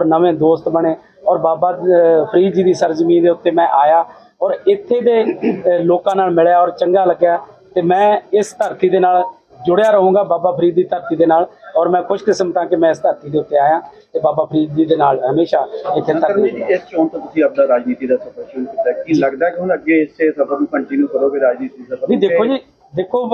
ਔਰ ਨਵੇਂ ਦੋਸਤ ਬਣੇ ਔਰ ਬਾਬਾ ਫਰੀਦ ਜੀ ਦੀ ਸਰਜ਼ਮੀਨ ਦੇ ਉੱਤੇ ਮੈਂ ਆਇਆ ਔਰ ਇੱਥੇ ਦੇ ਲੋਕਾਂ ਨਾਲ ਮਿਲਿਆ ਔਰ ਚੰਗਾ ਲੱਗਿਆ ਤੇ ਮੈਂ ਇਸ ਧਰਤੀ ਦੇ ਨਾਲ ਜੁੜਿਆ ਰਹੂੰਗਾ ਬਾਬਾ ਫਰੀਦ ਦੀ ਧਰਤੀ ਦੇ ਨਾਲ ਔਰ ਮੈਂ ਖੁਸ਼ਕਿਸਮਤ ਹਾਂ ਕਿ ਮੈਂ ਇਸ ਧਰਤੀ ਦੇ ਉੱਤੇ ਆਇਆ ਤੇ ਬਾਬਾ ਫਰੀਦ ਜੀ ਦੇ ਨਾਲ ਹਮੇਸ਼ਾ ਇੱਥੇ ਤੱਕ ਇਸ ਚੋਣ ਤੋਂ ਤੁਸੀਂ ਆਪਣਾ ਰਾਜਨੀਤੀ ਦਾ ਸਫ਼ਰ ਸ਼ੁਰੂ ਕੀਤਾ। ਕੀ ਲੱਗਦਾ ਕਿ ਹੁਣ ਅੱਗੇ ਇਸੇ ਸਫ਼ਰ ਨੂੰ ਕੰਟੀਨਿਊ ਕਰੋਗੇ ਰਾਜਨੀਤੀ ਸਫ਼ਰ ਨਹੀਂ ਦੇਖੋ ਜੀ ਦੇਖੋ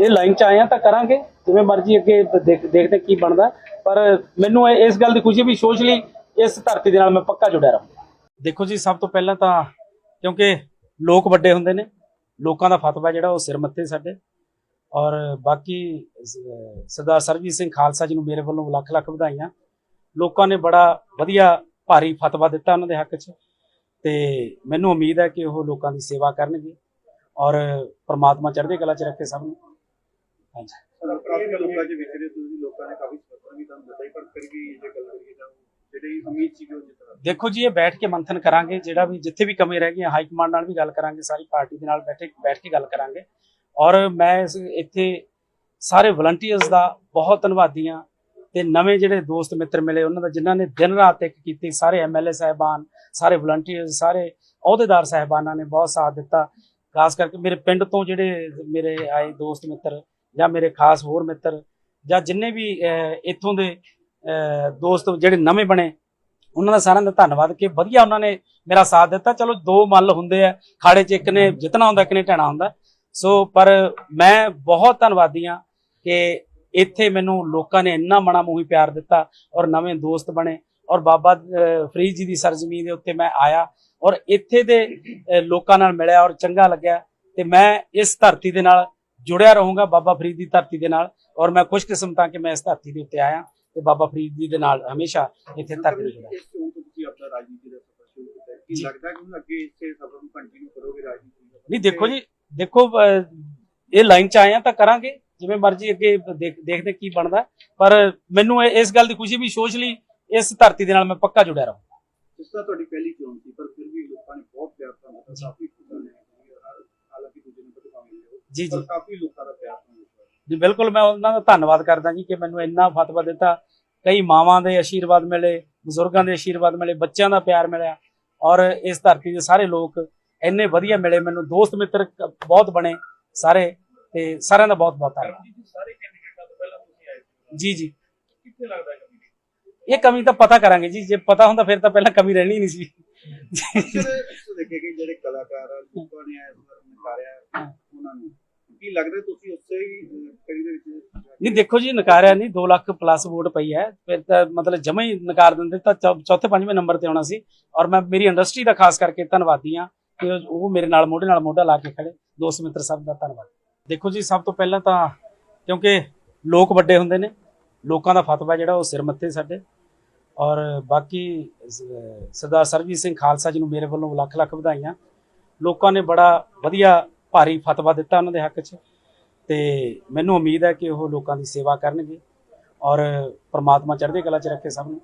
ਇਹ ਲਾਈਨ ਚ ਆਏ ਆ ਤਾਂ ਕਰਾਂਗੇ, ਜਿਵੇਂ ਮਰਜ਼ੀ ਅੱਗੇ ਦੇਖ- ਦੇਖਦੇ ਕੀ ਬਣਦਾ। ਪਰ ਮੈਨੂੰ ਇਹ- ਇਸ ਗੱਲ ਦੀ ਖੁਸ਼ੀ ਵੀ ਸੋਸ਼ਲੀ ਇਸ ਧਰਤੀ ਦੇ ਨਾਲ ਮੈਂ ਪੱਕਾ ਜੁੜਿਆ ਰਹਾਂ। ਦੇਖੋ ਜੀ, ਸਭ ਤੋਂ ਪਹਿਲਾਂ ਤਾਂ ਕਿਉਂਕਿ ਲੋਕ ਵੱਡੇ ਹੁੰਦੇ ਨੇ, ਲੋਕਾਂ ਦਾ ਫਤਵਾ ਜਿਹੜਾ ਉਹ ਸਿਰ ਮੱਥੇ ਸਾਡੇ। ਔਰ ਬਾਕੀ ਸ- ਸਰਦਾਰ ਸਰਜੀਤ ਸਿੰਘ ਖਾਲਸਾ ਜੀ ਨੂੰ ਮੇਰੇ ਵੱਲੋਂ ਲੱਖ ਲੱਖ ਵਧਾਈਆਂ। ਲੋਕਾਂ ਨੇ ਬੜਾ ਵਧੀਆ ਭਾਰੀ ਫਤਵਾ ਦਿੱਤਾ ਉਹਨਾਂ ਦੇ ਹੱਕ 'ਚ। ਤੇ ਮੈਨੂੰ ਉਮੀਦ ਹੈ ਕਿ ਉਹ ਲੋਕਾਂ ਦੀ ਸੇਵਾ ਕਰਨਗੇ। ਔਰ ਪ੍ਰਮਾਤਮਾ ਚੜ੍ਹਦੀ ਕਲਾ 'ਚ ਰੱਖੇ ਸਭ ਨੂੰ। ਹਾਂਜੀ। ਕਾਫੀ ਲੋਕਾਂ ਦੇ ਵਿਚਰੇ ਤੁਸੀਂ ਲੋਕਾਂ ਨੇ ਕਾਫੀ ਸਮਰਥਨ ਵੀ ਤੁਹਾਨੂੰ ਦਿੱਤਾ ਹੀ ਪਰ ਫਿਰ ਵੀ ਜੇ ਗੱਲ ਕਰੀਏ ਤਾਂ ਜਿਹੜੀ ਉਮੀਦ ਸੀ ਉਹ ਜਿੱਤ ਦੇਖੋ ਜੀ ਇਹ ਬੈਠ ਕੇ ਮੰਥਨ ਕਰਾਂਗੇ ਜਿਹੜਾ ਵੀ ਜਿੱਥੇ ਵੀ ਕਮੀ ਰਹਿ ਗਈਆਂ ਹਾਈ ਕਮਾਂਡ ਨਾਲ ਵੀ ਗੱਲ ਕਰਾਂਗੇ ਸਾਰੀ ਪਾਰਟੀ ਦੇ ਨਾਲ ਬੈਠੇ ਬੈਠ ਕੇ ਗੱਲ ਕਰਾਂਗੇ। ਔਰ ਮੈਂ ਇਸ ਇੱਥੇ ਸਾਰੇ ਵਲੰਟੀਅਰਸ ਦਾ ਬਹੁਤ ਧੰਨਵਾਦੀ ਹਾਂ ਤੇ ਨਵੇਂ ਜਿਹੜੇ ਦੋਸਤ ਮਿੱਤਰ ਮਿਲੇ ਉਹਨਾਂ ਦਾ ਜਿਨ੍ਹਾਂ ਨੇ ਦਿਨ ਰਾਤ ਇੱਕ ਕੀਤੀ ਸਾਰੇ ਐਮਐਲਏ ਸਾਹਿਬਾਨ ਸਾਰੇ ਵਲੰਟੀਅਰਸ ਸਾਰੇ ਅਹੁਦੇਦਾਰ ਸਾਹਿਬਾਨਾਂ ਨੇ ਬਹੁਤ ਸਾਥ ਦਿੱਤਾ। ਖਾਸ ਕਰਕੇ ਮੇਰੇ ਪਿੰਡ ਤੋਂ ਜਿਹੜੇ ਮੇਰੇ ਆਏ ਦੋਸਤ ਮਿੱਤਰ ਜਾਂ ਮੇਰੇ ਖਾਸ ਹੋਰ ਮਿੱਤਰ ਜਾਂ ਜਿੰਨੇ ਵੀ ਇੱਥੋਂ ਦੇ ਦੋਸਤ ਜਿਹੜੇ ਨਵੇਂ ਬਣੇ, ਉਹਨਾਂ ਦਾ ਸਾਰਿਆਂ ਦਾ ਧੰਨਵਾਦ ਕਿ ਵਧੀਆ ਉਹਨਾਂ ਨੇ ਮੇਰਾ ਸਾਥ ਦਿੱਤਾ। ਚਲੋ ਦੋ ਮੱਲ ਹੁੰਦੇ ਆ, ਖਾੜੇ 'ਚ ਇੱਕ ਨੇ ਜਿੱਤਣਾ ਹੁੰਦਾ, ਇੱਕ ਨੇ ਢਹਿਣਾ ਹੁੰਦਾ। ਸੋ, ਪਰ ਮੈਂ ਬਹੁਤ ਧੰਨਵਾਦੀ ਹਾਂ ਕਿ ਇੱਥੇ ਮੈਨੂੰ ਲੋਕਾਂ ਨੇ ਇੰਨਾ ਮਣਾ ਮੂੰਹੀ ਪਿਆਰ ਦਿੱਤਾ ਔਰ ਨਵੇਂ ਦੋਸਤ ਬਣੇ। ਔਰ ਬਾਬਾ ਫਰੀਦ ਜੀ ਦੀ ਸਰਜ਼ਮੀਨ ਦੇ ਉੱਤੇ ਮੈਂ ਆਇਆ ਔਰ ਇੱਥੇ ਦੇ ਲੋਕਾਂ ਨਾਲ ਮਿਲਿਆ ਔਰ ਚੰਗਾ ਲੱਗਿਆ ਤੇ ਮੈਂ ਇਸ ਧਰਤੀ ਦੇ ਨਾਲ ਜੁੜਿਆ ਰਹੂੰਗਾ ਬਾਬਾ ਫਰੀਦ ਦੀ ਧਰਤੀ ਦੇ ਨਾਲ ਔਰ ਮੈਂ ਖੁਸ਼ਕਿਸਮਤ ਹਾਂ ਕਿ ਮੈਂ ਇਸ ਧਰਤੀ ਦੇ ਉੱਤੇ ਆਇਆ ਤੇ ਬਾਬਾ ਫਰੀਦ ਜੀ ਦੇ ਨਾਲ ਹਮੇਸ਼ਾ ਇੱਥੇ ਧਰਤੀ ਜੁੜਿਆ। ਦਾ ਕੀਤਾ। ਕੀ ਜੀ। ਲੱਗਦਾ ਕਿ ਹੁਣ ਅੱਗੇ ਇਸੇ ਸਫ਼ਰ ਨੂੰ ਕੰਟੀਨਿਊ ਕਰੋਗੇ ਰਾਜਨੀਤੀ ਦਾ? ਨਹੀਂ ਦੇਖੋ ਜੀ ਦੇਖੋ ਇਹ ਲਾਈਨ ਚ ਆਏ ਆ ਤਾਂ ਕਰਾਂਗੇ ਜਿਵੇਂ ਮਰਜ਼ੀ ਅੱਗੇ ਦੇਖ- ਦੇਖਦੇ ਕੀ ਬਣਦਾ। ਪਰ ਮੈਨੂੰ ਇਸ ਗੱਲ ਦੀ ਖੁਸ਼ੀ ਵੀ ਸੋਸ਼ਲੀ ਇਸ ਧਰਤੀ ਦੇ ਨਾਲ ਮੈਂ ਪੱਕਾ ਜੁੜਿਆ ਰਹਾਂ। ਜਿਸ ਤਰ੍ਹਾਂ ਤੁਹਾਡੀ ਪਹਿਲੀ ਚੋਣ ਸੀ ਪਰ ਫਿਰ ਵੀ ਲੋਕਾਂ ਨੇ ਬਹੁਤ ਪਿਆਰ ਤੁਹਾਨੂੰ ਦਿੱਤਾ ਕਾਫੀ ਖੁਸ਼ੀ ਨੇ ਹਾਲਾਂਕਿ ਦੂਜੇ ਨੰਬਰ ਤੇ ਭਾਵੇਂ ਲਿਓ ਜੀ ਜੀ। ਕਾਫੀ ਲੋਕਾਂ ਦਾ ਪਿਆਰ ਤੁਹਾਨੂੰ ਜੀ ਬਿਲਕੁਲ ਮੈਂ ਉਹਨਾਂ ਦਾ ਧੰਨਵਾਦ ਕਰਦਾ ਜੀ ਕਿ ਮੈਨੂੰ ਇੰਨਾ ਫਤਵਾ ਦਿੱਤਾ। ਕਈ ਮਾਵਾਂ ਦੇ ਆਸ਼ੀਰਵਾਦ ਮਿਲੇ ਬਜ਼ੁਰਗਾਂ ਦੇ ਆਸ਼ੀਰਵਾਦ ਮਿਲੇ ਬੱਚਿਆਂ ਦਾ ਪਿਆਰ ਮਿਲਿਆ ਔਰ ਇਸ ਧਰਤੀ ਦੇ ਸਾਰੇ ਲੋਕ ਇੰਨੇ ਵਧੀਆ ਮਿਲੇ। ਮੈਨੂੰ ਦੋਸਤ ਮਿੱਤਰ ਬਹੁਤ ਬਣੇ ਸਾਰੇ ਤੇ ਸਾਰਿਆਂ ਦਾ ਬਹੁਤ ਬਹੁਤ ਧੰਨਵਾਦ ਜੀ ਜੀ। ਇਹ ਕਮੀ ਤਾਂ ਪਤਾ ਕਰਾਂਗੇ ਜੀ ਜੇ ਪਤਾ ਹੁੰਦਾ ਫਿਰ ਤਾਂ ਪਹਿਲਾਂ ਕਮੀ ਰਹਿਣੀ ਨਹੀਂ ਸੀ। ਜਿਹੜੇ ਦੇਖੇ ਕਿ ਜਿਹੜੇ ਕਲਾਕਾਰ ਆ, ਲੋਕਾਂ ਨੇ ਇਸ ਵਾਰ ਨਕਾਰਿਆ ਉਹਨਾਂ ਨੂੰ। ਕੀ ਲੱਗਦਾ ਤੁਸੀਂ ਉਸੇ ਹੀ ਅਹ, ਕੜੀ ਦੇ ਵਿੱਚ ਨਹੀਂ ਦੇਖੋ ਜੀ ਨਕਾਰਿਆ ਨਹੀਂ 2 ਲੱਖ ਪਲੱਸ ਵੋਟ ਪਈ ਹੈ। ਫਿਰ ਤਾਂ ਮਤਲਬ ਜਮਾ ਹੀ ਨਕਾਰ ਦਿੰਦੇ ਤਾਂ ਚੌਥੇ ਪੰਜਵੇਂ ਨੰਬਰ ਤੇ ਆਉਣਾ ਸੀ। ਔਰ ਮੈਂ ਮੇਰੀ ਇੰਡਸਟਰੀ ਦਾ ਖਾਸ ਕਰਕੇ ਧੰਨਵਾਦੀ ਹਾਂ ਕਿ ਉਹ ਮੇਰੇ ਨਾਲ ਮੋਢੇ ਨਾਲ ਮੋਢਾ ਲਾ ਕੇ ਖੜੇ। ਦੋਸਤ ਮਿੱਤਰ ਸਭ ਦਾ ਧੰਨਵਾਦ। ਦੇਖੋ ਜੀ ਸਭ ਤੋਂ ਪਹਿਲਾਂ ਤਾਂ ਕਿਉਂਕਿ ਲੋਕ ਵੱਡੇ ਹੁੰਦੇ ਨੇ ਲੋਕਾਂ ਦਾ ਫਤਵਾ ਜਿਹੜਾ ਉਹ ਸਿਰ ਮੱਥੇ ਸਾਡੇ। ਔਰ ਬਾਕੀ ਸਰਦਾਰ ਸਰਜੀਤ ਸਿੰਘ ਖਾਲਸਾ ਜੀ ਨੂੰ ਮੇਰੇ ਵੱਲੋਂ ਲੱਖ ਲੱਖ ਵਧਾਈਆਂ। ਲੋਕਾਂ ਨੇ ਬੜਾ ਵਧੀਆ ਭਾਰੀ ਫਤਵਾ ਦਿੱਤਾ ਉਹਨਾਂ ਦੇ ਹੱਕ 'ਚ। ਤੇ ਮੈਨੂੰ ਉਮੀਦ ਹੈ ਕਿ ਉਹ ਲੋਕਾਂ ਦੀ ਸੇਵਾ ਕਰਨਗੇ ਔਰ ਪ੍ਰਮਾਤਮਾ ਚੜ੍ਹਦੀ ਕਲਾ 'ਚ ਰੱਖੇ ਸਭ ਨੂੰ।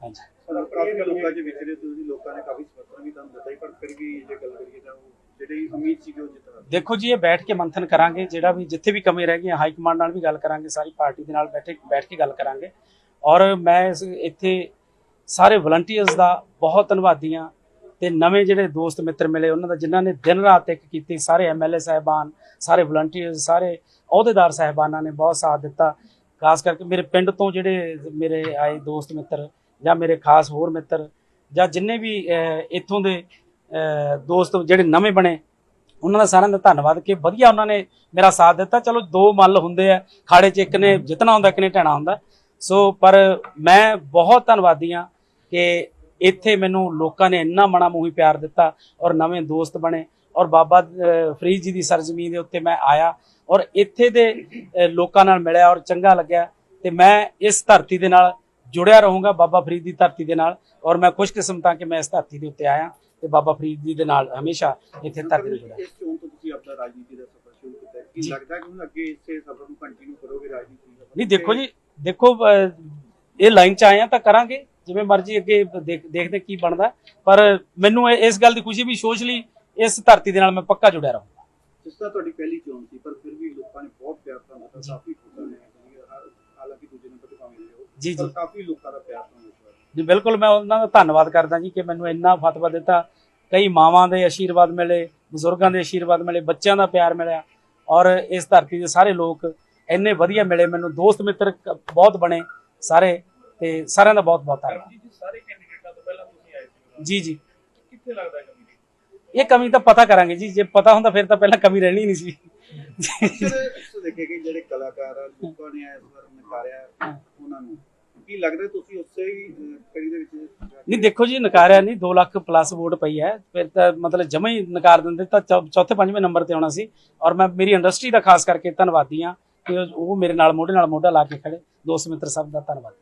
ਹਾਂਜੀ। ਪਰ ਕਾਫੀ ਲੋਕਾਂ ਦੇ ਵਿਚਰੇ ਤੁਸੀਂ ਲੋਕਾਂ ਨੇ ਕਾਫੀ ਸਮਰਥਨ ਵੀ ਤੁਹਾਨੂੰ ਦਿੱਤਾ ਹੀ ਪਰ ਫਿਰ ਵੀ ਜੇ ਗੱਲ ਕਰੀਏ ਤਾਂ ਜਿਹੜੀ ਉਮੀਦ ਸੀ ਉਹ ਜਿੱਤਣਾ ਦੇਖੋ ਜੀ ਇਹ ਬੈਠ ਕੇ ਮੰਥਨ ਕਰਾਂਗੇ ਜਿਹੜਾ ਵੀ ਜਿੱਥੇ ਵੀ ਕਮੀ ਰਹਿ ਗਈਆਂ ਹਾਈ ਕਮਾਂਡ ਨਾਲ ਵੀ ਗੱਲ ਕਰਾਂਗੇ ਸਾਰੀ ਪਾਰਟੀ ਦੇ ਨਾਲ ਬੈਠੇ ਬੈਠ ਕੇ ਗੱਲ ਕਰਾਂਗੇ। ਔਰ ਮੈਂ ਇੱਥੇ ਸਾਰੇ ਵਲੰਟੀਅਰਸ ਦਾ ਬਹੁਤ ਧੰਨਵਾਦੀ ਹਾਂ ਤੇ ਨਵੇਂ ਜਿਹੜੇ ਦੋਸਤ ਮਿੱਤਰ ਮਿਲੇ ਉਹਨਾਂ ਦਾ, ਜਿਨ੍ਹਾਂ ਨੇ ਦਿਨ ਰਾਤ ਇੱਕ ਕੀਤੀ, ਸਾਰੇ ਐਮਐਲਏ ਸਾਹਿਬਾਨ, ਸਾਰੇ ਵਲੰਟੀਅਰਸ ਸਾਰੇ ਅਹੁਦੇਦਾਰ ਸਾਹਿਬਾਨਾਂ ਨੇ ਬਹੁਤ ਸਾਥ ਦਿੱਤਾ। ਖਾਸ ਕਰਕੇ ਮੇਰੇ ਪਿੰਡ ਤੋਂ ਜਿਹੜੇ ਮੇਰੇ ਆਏ ਦੋਸਤ ਮਿੱਤਰ ਜਾਂ ਮੇਰੇ ਖਾਸ ਹੋਰ ਮਿੱਤਰ ਜਾਂ ਜਿੰਨੇ ਵੀ ਇੱਥੋਂ ਦੇ ਦੋਸਤ ਜਿਹੜੇ ਨਵੇਂ ਬਣੇ, ਉਹਨਾਂ ਦਾ ਸਾਰਿਆਂ ਦਾ ਧੰਨਵਾਦ ਕਿ ਵਧੀਆ ਉਹਨਾਂ ਨੇ ਮੇਰਾ ਸਾਥ ਦਿੱਤਾ। ਚਲੋ ਦੋ ਮੱਲ ਹੁੰਦੇ ਆ, ਖਾੜੇ 'ਚ ਇੱਕ ਨੇ ਜਿੱਤਣਾ ਹੁੰਦਾ, ਇੱਕ ਨੇ ਢਹਿਣਾ ਹੁੰਦਾ। ਸੋ ਪਰ ਮੈਂ ਬਹੁਤ ਧੰਨਵਾਦੀ ਹਾਂ ਕਿ ਇੱਥੇ ਮੈਨੂੰ ਲੋਕਾਂ ਨੇ ਇੰਨਾ ਮਣਾ ਮੂੰਹੀ ਪਿਆਰ ਦਿੱਤਾ ਔਰ ਨਵੇਂ ਦੋਸਤ ਬਣੇ ਔਰ ਬਾਬਾ ਫਰੀਦ ਜੀ ਦੀ ਸਰਜ਼ਮੀਨ ਦੇ ਉੱਤੇ ਮੈਂ ਆਇਆ ਔਰ ਇੱਥੇ ਦੇ ਲੋਕਾਂ ਨਾਲ ਮਿਲਿਆ ਔਰ ਚੰਗਾ ਲੱਗਿਆ ਤੇ ਮੈਂ ਇਸ ਧਰਤੀ ਦੇ ਨਾਲ ਜੁੜਿਆ ਰਹੂੰਗਾ ਬਾਬਾ ਫਰੀਦ ਦੀ ਧਰਤੀ ਦੇ ਨਾਲ ਔਰ ਮੈਂ ਖੁਸ਼ਕਿਸਮਤ ਹਾਂ ਕਿ ਮੈਂ ਇਸ ਧਰਤੀ ਦੇ ਉੱਤੇ ਆਇਆ ਤੇ ਬਾਬਾ ਫਰੀਦ ਜੀ ਦੇ ਨਾਲ ਹਮੇਸ਼ਾ ਇੱਥੇ ਧਰਤੀ ਤੇ ਜੁੜਿਆ ਇਸ ਚੋਣ ਤੋਂ ਤੁਸੀਂ ਆਪਣਾ ਰਾਜਨੀਤੀ ਦਾ ਸਫ਼ਰ ਸ਼ੁਰੂ ਕੀਤਾ ਕੀ। ਲੱਗਦਾ ਕਿ ਹੁਣ ਅੱਗੇ ਇਸੇ ਸਫ਼ਰ ਨੂੰ ਕੰਟੀਨਿਊ ਕਰੋਗੇ ਰਾਜਨੀਤੀ ਦਾ ਨਹੀਂ ਦੇਖੋ ਜੀ ਦੇਖੋ ਇਹ ਲਾਈਨ ਚ ਆਏ ਆ ਤਾਂ ਕਰਾਂਗੇ ਜਿਵੇਂ ਮਰਜ਼ੀ ਅੱਗੇ ਦੇਖ- ਦੇਖਦੇ ਕੀ ਬਣਦਾ। ਪਰ ਮੈਨੂੰ ਇਸ ਗੱਲ ਦੀ ਖੁਸ਼ੀ ਵੀ ਸੋਸ਼ਲੀ ਇਸ ਧਰਤੀ ਦੇ ਨਾਲ ਮੈਂ ਪੱਕਾ ਜੁੜਿਆ ਰਹਾਂ ਜਿਸ ਤਰ੍ਹਾਂ ਤੁਹਾਡੀ ਪਹਿਲੀ ਚੋਣ ਸੀ ਪਰ ਫਿਰ ਵੀ ਲੋਕਾਂ ਨੇ ਬਹੁਤ ਪਿਆਰ ਤੁਹਾਨੂੰ ਦਿੱਤਾ ਕਾਫੀ ਖੁਸ਼ੀ ਨੇ ਹਾਲਾਂਕਿ ਦੂਜੇ ਨੰਬਰ ਤੇ ਭਾਵੇਂ ਲਿਓ ਜੀ ਪਰ ਜੀ ਕਾਫੀ ਲੋਕਾਂ ਦਾ ਪਿਆਰ ਤੁਹਾਨੂੰ ਦਿੱਤਾ ਜੀ ਬਿਲਕੁਲ ਮੈਂ ਉਹਨਾਂ ਦਾ ਧੰਨਵਾਦ ਕਰਦਾ ਜੀ ਕਿ ਮੈਨੂੰ ਇੰਨਾ ਫਤਵਾ ਦਿੱਤਾ। ਕਈ ਮਾਵਾਂ ਦੇ ਆਸ਼ੀਰਵਾਦ ਮਿਲੇ ਬਜ਼ੁਰਗਾਂ ਦੇ ਆਸ਼ੀਰਵਾਦ ਮਿਲੇ ਬੱਚਿਆਂ ਦਾ ਪਿਆਰ ਮਿਲਿਆ। ਔਰ ਇਸ ਧਰਤੀ ਦੇ ਸਾਰੇ ਲੋਕ ਇੰਨੇ ਵਧੀਆ ਮਿਲੇ ਮੈਨੂੰ ਦੋਸਤ ਮਿੱਤਰ ਬਹੁਤ ਬਣੇ ਸਾਰੇ ਤੇ ਸਾਰਿਆਂ ਦਾ ਬਹੁਤ ਬਹੁਤ ਧੰਨਵਾਦ। ਜੀ ਸਾਰੇ ਕੈਂਡੀਡੇਟਾਂ ਤੋਂ ਪਹਿਲਾਂ ਤੁਸੀਂ ਆਏ ਸੀ ਜੀ ਜੀ। ਕਿੱਥੇ ਲੱਗਦਾ ਹੈ ਕਮੀ? ਦੀ ਇਹ ਕਮੀ ਤਾਂ ਪਤਾ ਕਰਾਂਗੇ ਜੀ ਜੇ ਪਤਾ ਹੁੰਦਾ ਫਿਰ ਤਾਂ ਪਹਿਲਾਂ ਕਮੀ ਰਹਿਣੀ ਨਹੀਂ ਸੀ। ਅਕਸਰ ਅਕਸਰ ਦੇਖੇ ਕਿ ਜਿਹੜੇ ਕਲਾਕਾਰ ਆ ਲੋਕਾਂ ਨੇ ਇਸ ਵਾਰ ਨਕਾਰਿਆ ਉਹਨਾਂ ਨੂੰ। ਕੀ ਲੱਗਦਾ ਤੁਸੀਂ ਉਸੇ ਹੀ ਅਹ, ਕੜੀ ਦੇ ਵਿੱਚ ਨਹੀਂ ਦੇਖੋ ਜੀ ਨਕਾਰਿਆ ਨਹੀਂ 2 ਲੱਖ ਪਲੱਸ ਵੋਟ ਪਈ ਹੈ। ਫਿਰ ਤਾਂ ਮਤਲਬ ਜਮਾ ਹੀ ਨਕਾਰ ਦਿੰਦੇ ਤਾਂ ਚੌਥੇ ਪੰਜਵੇਂ ਨੰਬਰ ਤੇ ਆਉਣਾ ਸੀ। ਔਰ ਮੈਂ ਮੇਰੀ ਇੰਡਸਟਰੀ ਦਾ ਖਾਸ ਕਰਕੇ ਧੰਨਵਾਦੀ ਹਾਂ। ਕਿ ਉਹ- ਮੇਰੇ ਨਾਲ ਮੋਢੇ ਨਾਲ ਮੋਢਾ ਲਾ ਕੇ ਖੜੇ। ਦੋਸਤ ਮਿੱਤਰ ਸਭ ਦਾ ਧੰਨਵਾਦ।